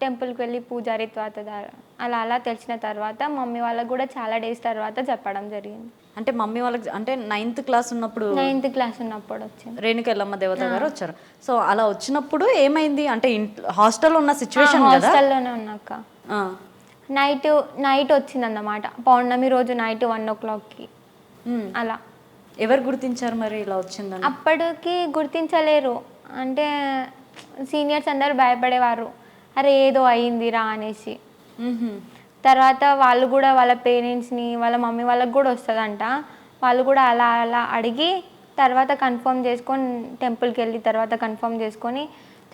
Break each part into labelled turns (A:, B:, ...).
A: టెంపుల్కి వెళ్ళి పూజారి తర్వాత దా- అలా అలా తెలిసిన తర్వాత మమ్మీ వాళ్ళకి కూడా చాలా డేస్ తర్వాత చెప్పడం జరిగింది.
B: అంటే మమ్మీ వాళ్ళకి అంటే నైన్త్ క్లాస్ ఉన్నప్పుడు
A: నైన్త్ క్లాస్ ఉన్నప్పుడు వచ్చింది.
B: రేణుకెళ్ళమ్మ దేవత గారు వచ్చారు. సో అలా వచ్చినప్పుడు ఏమైంది? అంటే హాస్టల్ ఉన్న సిచ్యువేషన్
A: హాస్టల్లోనే ఉన్నాక. నైట్ నైట్ వచ్చిందన్నమాట. పౌర్ణమి రోజు నైట్ వన్ ఓ క్లాక్కి. అలా.
B: ఎవరు గుర్తించారు మరి ఇలా వచ్చిందని?
A: అప్పటికి గుర్తించలేరు. అంటే సీనియర్స్ అందరు భయపడేవారు. అరే ఏదో అయిందిరా అనేసి. తర్వాత వాళ్ళు కూడా వాళ్ళ పేరెంట్స్ని వాళ్ళ మమ్మీ వాళ్ళకి కూడా వస్తుందంట. వాళ్ళు కూడా అలా అలా అడిగి తర్వాత కన్ఫర్మ్ చేసుకొని టెంపుల్కి వెళ్ళి తర్వాత కన్ఫర్మ్ చేసుకొని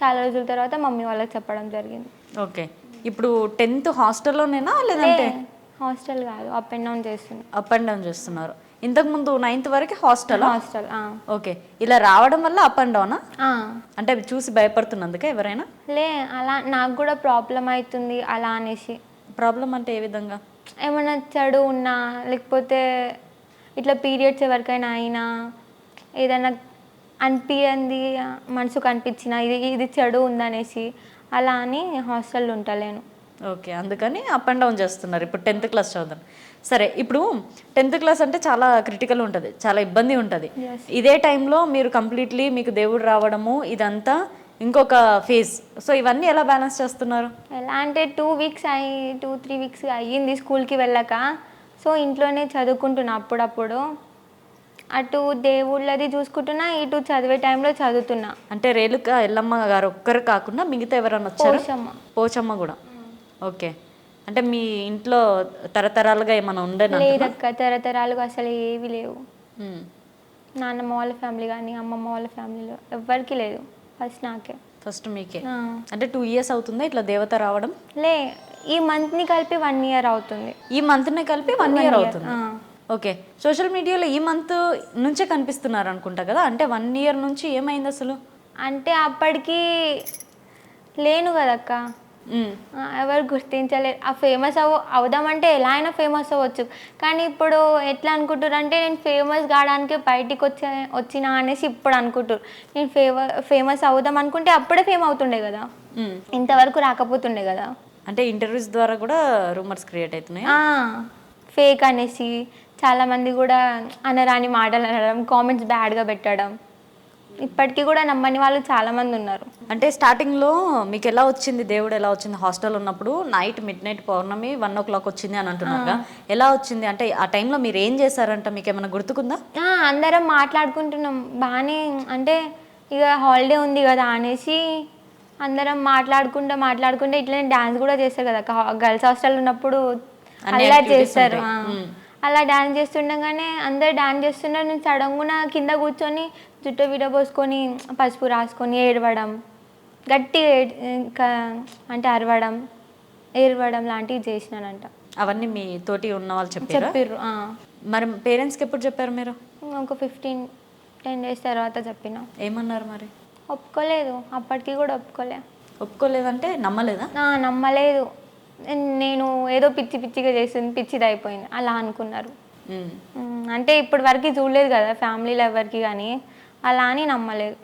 A: చాలా రోజుల తర్వాత మమ్మీ వాళ్ళకి చెప్పడం జరిగింది.
B: ఓకే. ఇప్పుడు టెన్త్ హాస్టల్లోనేనా లేదంటే?
A: హాస్టల్ కాదు అప్ అండ్ డౌన్ చేస్తుంది
B: అప్ అండ్ డౌన్ చేస్తున్నారు. ఇంతకు ముందు నైన్త్ వరకు హాస్టల్?
A: Hostel
B: okay. ఇలా రావడం వల్ల అప్ అండ్ డౌనా. అంటే చూసి భయపడుతున్నందుకే ఎవరైనా?
A: లే అలా నాకు కూడా ప్రాబ్లం అవుతుంది అలా అనేసి.
B: ప్రాబ్లం అంటే ఏ విధంగా?
A: ఏమైనా చెడు ఉన్నా లేకపోతే ఇట్లా పీరియడ్స్ ఎవరికైనా అయినా ఏదైనా అనిపించింది మనసుకు అనిపించిన ఇది ఇది చెడు ఉందనేసి అలా అని హాస్టల్లో ఉంటలేను
B: ఓకే అందుకని అప్ అండ్ డౌన్ చేస్తున్నారు. ఇప్పుడు టెన్త్ క్లాస్ చదువుతాను సరే ఇప్పుడు టెన్త్ క్లాస్ అంటే చాలా క్రిటికల్ ఉంటుంది చాలా ఇబ్బంది ఉంటుంది. ఇదే టైంలో మీరు కంప్లీట్లీ మీకు దేవుడు రావడము ఇదంతా ఇంకొక ఫేజ్ సో ఇవన్నీ ఎలా బ్యాలెన్స్ చేస్తున్నారు?
A: ఎలా అంటే టూ వీక్స్ అయ్యి టూ త్రీ వీక్స్ అయ్యింది స్కూల్కి వెళ్ళాక. సో ఇంట్లోనే చదువుకుంటున్నా అప్పుడప్పుడు. అటు దేవుళ్ళది చూసుకుంటున్నా ఇటు చదివే టైంలో చదువుతున్నా.
B: అంటే రేణుక ఎల్లమ్మ గారు ఒక్కరు కాకుండా మిగతా ఎవరైనా వచ్చారు? పోచమ్మ కూడా. ఓకే. అంటే మీ ఇంట్లో తరతరాలుగా ఏమైనా ఉండేనా
A: లేదక్క తరతరాలుగా అసలు ఏవి లేవు. నాన్నమ్మ వాళ్ళ ఫ్యామిలీ కానీ అమ్మమ్మ వాళ్ళ ఫ్యామిలీలో ఎవ్వరికి లేదు. ఫస్ట్ నాకే.
B: ఫస్ట్ మీకే. అంటే టూ ఇయర్స్ అవుతుందా ఇట్లా దేవత రావడం?
A: లే ఈ మంత్ని కలిపి వన్ ఇయర్ అవుతుంది.
B: ఈ మంత్నే కలిపి వన్ ఇయర్ అవుతుంది. ఓకే. సోషల్ మీడియాలో ఈ మంత్ నుంచే కనిపిస్తున్నారు అనుకుంటా కదా? అంటే వన్ ఇయర్ నుంచి ఏమైంది అసలు?
A: అంటే అప్పటికి లేను కదక్క. ఎవరు గుర్తించలేరు. ఆ ఫేమస్ అవ అవుదామంటే ఎలా అయినా ఫేమస్ అవ్వచ్చు. కానీ ఇప్పుడు ఎట్లా అనుకుంటారు అంటే నేను ఫేమస్ కావడానికి బయటికి వచ్చే వచ్చినా అనేసి ఇప్పుడు అనుకుంటారు నేను ఫేవ ఫేమస్ అవుదాం అనుకుంటే అప్పుడే ఫేమ్ అవుతుండే కదా.
B: మ్మ్.
A: ఇంతవరకు రాకపోతుండే కదా.
B: అంటే ఇంటర్వ్యూస్ ద్వారా కూడా రూమర్స్ క్రియేట్ అవుతున్నాయి?
A: ఫేక్ అనేసి చాలామంది కూడా అనరాని మాటలు అనడం కామెంట్స్ బ్యాడ్గా పెట్టడం. ఇప్పటికీ కూడా నమ్మని వాళ్ళు చాలామంది ఉన్నారు.
B: అంటే స్టార్టింగ్లో మీకు ఎలా వచ్చింది? దేవుడు ఎలా వచ్చింది? హాస్టల్ ఉన్నప్పుడు నైట్ మిడ్ నైట్ పౌర్ణమి వన్ ఓ క్లాక్ వచ్చింది అని అంటున్నారుగా. ఎలా వచ్చింది? అంటే ఆ టైంలో మీరు ఏం చేశారంట? మీకు ఏమైనా గుర్తుకుందా?
A: అందరం మాట్లాడుకుంటున్నాం. బాగానే అంటే ఇక హాలిడే ఉంది కదా అనేసి అందరం మాట్లాడుకుంటూ మాట్లాడుకుంటే ఇట్లనే డ్యాన్స్ కూడా చేస్తారు కదా. గర్ల్స్ హాస్టల్ ఉన్నప్పుడు అలా చేస్తారు. అలా డాన్స్ చేస్తుండగానే అందరు డాన్స్ చేస్తున్నారు. నేను సడన్గా కింద కూర్చొని జుట్టు విడబోసుకొని పసుపు రాసుకొని ఏడవడం గట్టి ఇంకా అంటే అరవడం ఏడవడం లాంటివి చేసినానంట.
B: అవన్నీ మీ తోటి ఉన్న వాళ్ళు చెప్పారా?
A: చెప్పిర్రు ఆ.
B: మరి పేరెంట్స్కి ఎప్పుడు చెప్పారు మీరు?
A: ఒక ఫిఫ్టీన్ టెన్ డేస్ తర్వాత చెప్పిన.
B: ఏమన్నారు మరి?
A: ఒప్పుకోలేదు అప్పటికి కూడా ఒప్పుకోలే.
B: ఒప్పుకోలేదంటే నమ్మలేదా?
A: నమ్మలేదు. నేను ఏదో పిచ్చి పిచ్చిగా చేసింది పిచ్చిది అయిపోయింది అలా అనుకున్నారు. అంటే ఇప్పటి వరకు చూడలేదు కదా ఫ్యామిలీలో ఎవరికి కానీ అలా అని నమ్మలేదు.